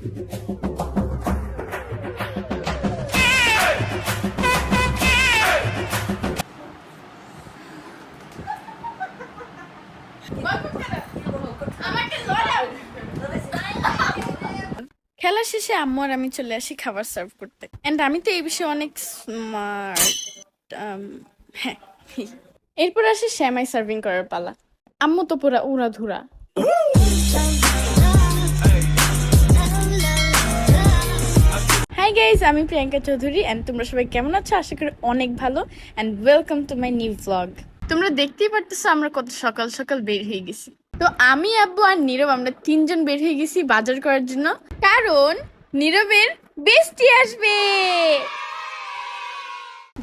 খেলা শেষে আম্মু আর আমি চলে আসি খাবার সার্ভ করতে। এন্ড আমি তো এই বিষয়ে অনেক স্মার্ট হ্যাঁ। এরপর আসে শ্যামাই সার্ভিং করার পালা। আম্মু তো পুরা উড়া ধুরা হাই গাইজ আমি প্রিয়াঙ্কা চৌধুরী অ্যান্ড তোমরা সবাই কেমন আছো? আশা করি অনেক ভালো and welcome to my new blog তোমরা দেখতেই পারতেছো আমরা কত সকাল সকাল বের হয়ে গেছি। তো আমি, আব্বু আর নীরব আমরা তিনজন বের হয়ে গেছি বাজার করার জন্য। কারণ নীরবের বেস্টি আসবে!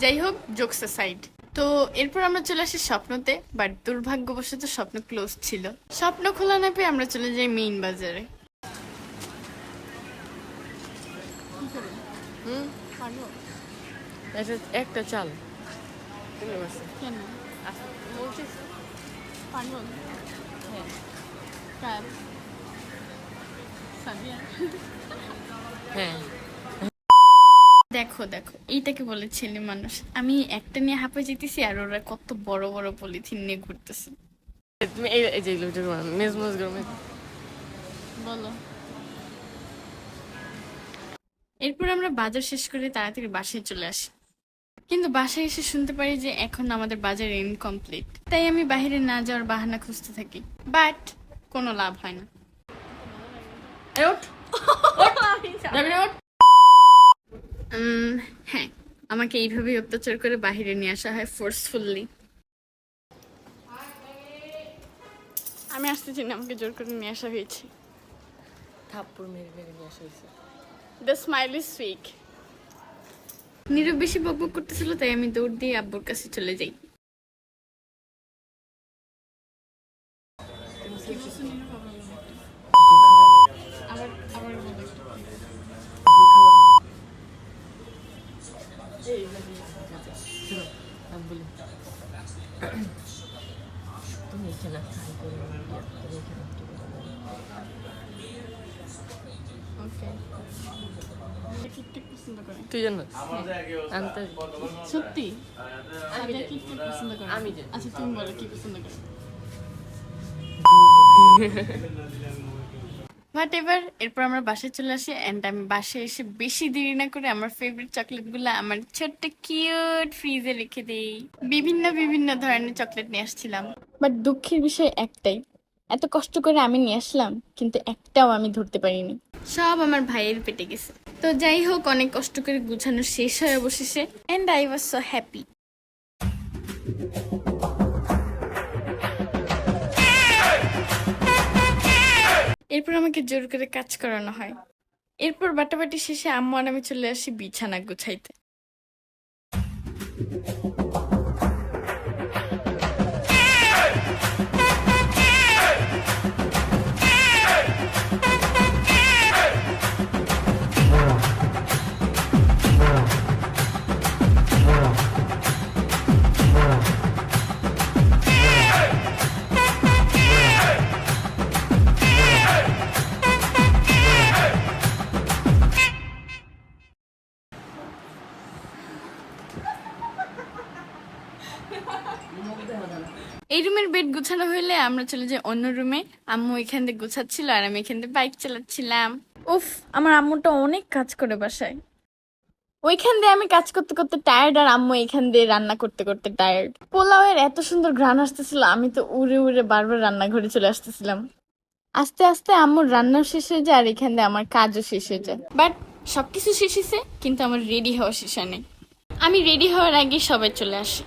যাই হোক জোকস সাইড তো এরপর আমরা চলে আসি স্বপ্নতে বাট দুর্ভাগ্যবশত স্বপ্ন ক্লোজ ছিল। স্বপ্ন খোলা না পেয়ে আমরা চলে যাই মেইন বাজারে। এটা একটা চাল। কেন পাগল হ্যাঁ। হ্যাঁ। দেখো দেখো এইটাকে বলে ছেলে মানুষ? আমি একটা নিয়ে হাঁপে যেতেছি আর ওরা কত বড় বড় পলিথিন নিয়ে ঘুরতেছে। তুমি এই যে এগুলো একটু মেজ মেজ গরমে। বলো। এরপর আমরা বাজার শেষ করে তাড়াতাড়ি বাসায় চলে আসি। কিন্তু বাসায় এসে শুনতে পারি যে এখন আমাদের বাজার ইনকমপ্লিট তাই আমি বাইরে না যাওয়ার বাহানা খুঁজতে থাকি। বাট কোনো লাভ হয় না। উম, হ্যাঁ আমাকে এইভাবেই অত্যাচার করে বাহিরে নিয়ে আসা হয় ফোর্সফুল্লি আমি আসতেছি না আমাকে জোর করে নিয়ে আসা হয়েছে। থাপ্পড় মেরে মেরে নিয়ে আসা হয়েছে। দ্য স্মাইল ইজ সুইক নীরব বেশি বকবক করতেছিল তাই আমি দৌড় দিয়ে আব্বুর কাছে চলে যাই। তুমি এখানে তুই জানো সত্যি? আমি পছন্দ করে? আমি আচ্ছা তুমি বলো কি পছন্দ করে? হোয়াট এভার এরপর আমরা বাসায় চলে আসি অ্যান্ড আমি বাসায় এসে বেশি দেরি না করে আমার ফেভারিট চকলেটগুলো আমার ছোট্ট কিউট ফ্রিজে রেখে দেই। বিভিন্ন বিভিন্ন ধরনের চকলেট নিয়ে আসছিলাম। বাট দুঃখের বিষয় একটাই এত কষ্ট করে আমি নিয়ে আসলাম, কিন্তু একটাও আমি ধরতে পারিনি। সব আমার ভাইয়ের পেটে গেছে। তো যাই হোক, অনেক কষ্ট করে গুছানো শেষ হয় অবশেষে। And I was so happy এরপর আমাকে জোর করে কাজ করানো হয়। এরপর বাটাবাটি শেষে আম্মু আর আমি চলে আসি বিছানা গুছাইতে। এই রুমের বেড গুছানো হইলে আমরা চলে যাই অন্য রুমে। আম্মু এখান থেকে গুছাচ্ছিল আর আমি এখান থেকে বাইক চালাচ্ছিলাম। উফ, আমার আম্মুটা অনেক কাজ করে বাসায়। ওইখান দিয়ে আমি কাজ করতে করতে টায়ার্ড আর আম্মু এখান দিয়ে রান্না করতে করতে টায়ার্ড পোলাওয়ের এত সুন্দর ঘ্রাণ আসতেছিল, আমি তো উড়ে উড়ে বারবার রান্নাঘরে চলে আসতেছিলাম। আস্তে আস্তে আম্মুর রান্নাও শেষ হয়ে যায় আর এখান দিয়ে আমার কাজও শেষ হয়ে যায়। বাট সবকিছু শেষ হয়েছে কিন্তু আমার রেডি হওয়া শেষ নাই আমি রেডি হওয়ার আগে সবাই চলে আসে।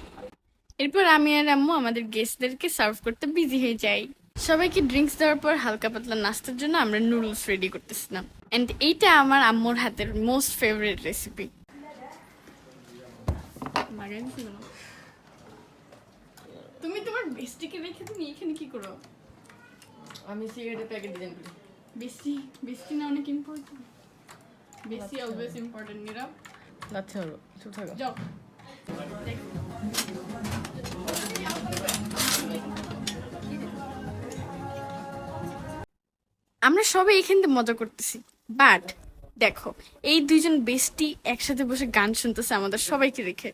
এরপর আমি আর আম্মু আমাদের গেস্টদেরকে সার্ভ করতে বিজি হয়ে যাই। সবাইকে ড্রিঙ্কস দেওয়ার পর হালকা পাতলা নাস্তার জন্য আমরা নুডলস রেডি করতেছিলাম। এন্ড এইটা আমার আম্মুর হাতের মোস্ট ফেভারিট রেসিপি তুমি তোমার বেস্টিকে রেখে তুমি এখানে কি করো? আমি সিগারেটের প্যাকেট ডিজাইন করি। বেস্টি বেস্টি না অনেক important bestie always important Nirob হলো চুপ থাকো। যাও। আমরা সবাই এখান মজা করতেছি। বাট দেখো, এই দুইজন বেস্টি একসাথে বসে গান শুনতেছে আমাদের সবাইকে রেখে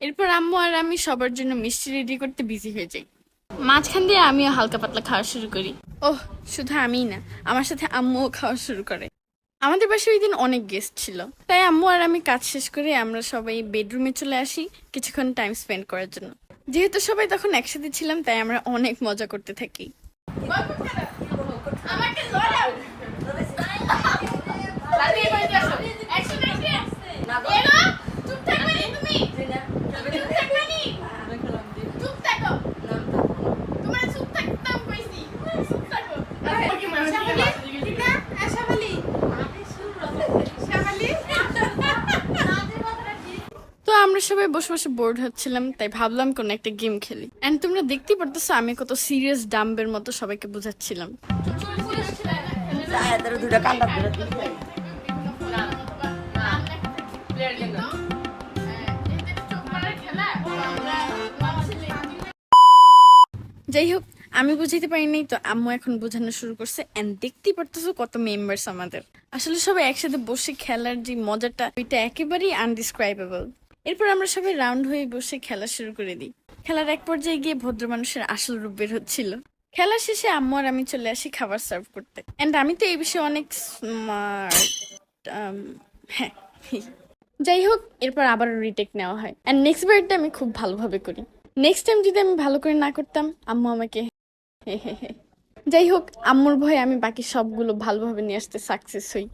এরপর আম্মু আর আমি সবার জন্য মিষ্টি রেডি করতে বিজি হয়ে যাই। মাঝখান দিয়ে আমিও হালকা পাতলা খাওয়া শুরু করি। ওহ, শুধু আমিই না, আমার সাথে আম্মুও খাওয়া শুরু করে। আমাদের বাসায় ওই দিন অনেক গেস্ট ছিল। তাই আম্মু আর আমি কাজ শেষ করে আমরা সবাই বেডরুমে চলে আসি কিছুক্ষণ টাইম স্পেন্ড করার জন্য। যেহেতু সবাই তখন একসাথে ছিলাম তাই আমরা অনেক মজা করতে থাকি। আমাকে লড়াও লাদি এবার আসো অ্যাকশন অ্যাকশন এগো চুপ থাকবে না তুমি চুপ থাকবে নি চুপ থাকো তোমার চুপ থাকতাম কইছি চুপ থাকো সবাই বসে বসে বোর্ড হচ্ছিলাম, তাই ভাবলাম কোন একটা গেম খেলি। এন্ড তোমরা দেখতেই পারতেছো, আমি কত সিরিয়াস ডাম্বের মতো সবাইকে বোঝাচ্ছিলাম। যাই হোক, আমি বুঝাইতে পারি নাই, তো আম্মু এখন বোঝানো শুরু করছে। এন্ড দেখতেই পারতেছো কত মেম্বার্স আমাদের। আসলে সবাই একসাথে বসে খেলার যে মজাটা, ওইটা একেবারেই আনডিসক্রাইবেবল এরপর আমরা সবাই রাউন্ড হয়ে বসে খেলা শুরু করে দিই। খেলার এক পর্যায়ে গিয়ে ভদ্র মানুষের আসল রূপ বের হচ্ছিল। খেলা শেষে আম্মু আর আমি চলে আসি খাবার সার্ভ করতে। অ্যান্ড আমি তো এই বিষয়ে অনেক স্মার্ট হ্যাঁ। যাই হোক, এরপর আবার রিটেক নেওয়া হয়। অ্যান্ড নেক্সট বারটা আমি খুব ভালোভাবে করি। নেক্সট টাইম যদি আমি ভালো করে না করতাম, আম্মু আমাকে। যাই হোক, আম্মুর ভয়ে আমি বাকি সবগুলো ভালোভাবে নিয়ে আসতে সাকসেস হই।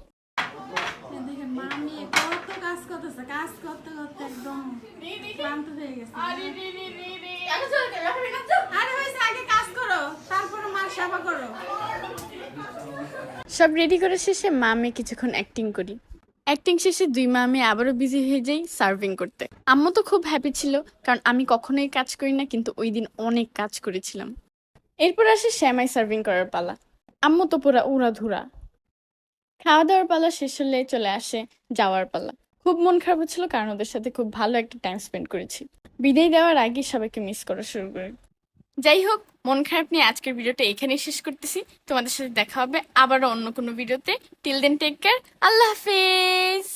সব রেডি করে শেষে মা, আমি কিছুক্ষণ অ্যাক্টিং করি। অ্যাক্টিং শেষে দুই মা, আমি আবারও বিজি হয়ে যাই সার্ভিং করতে। আম্মু তো খুব হ্যাপি ছিল, কারণ আমি কখনোই কাজ করি না, কিন্তু ওই দিন অনেক কাজ করেছিলাম। এরপর আসে শ্যামাই সার্ভিং করার পালা। আম্মু তো পুরা উড়া ধুরা খাওয়া দাওয়ার পালা শেষ হলে চলে আসে যাওয়ার পালা। খুব মন খারাপ ছিল কারণ ওদের সাথে খুব ভালো একটা টাইম স্পেন্ড করেছি। বিদায় দেওয়ার আগে সবাইকে মিস করা শুরু করি। যাই হোক, মন খারাপ নিয়ে আজকের ভিডিওটা এখানেই শেষ করতেছি। তোমাদের সাথে দেখা হবে আবারও অন্য কোনো ভিডিওতে। টিল দেন টেক কেয়ার আল্লাহ হাফেজ।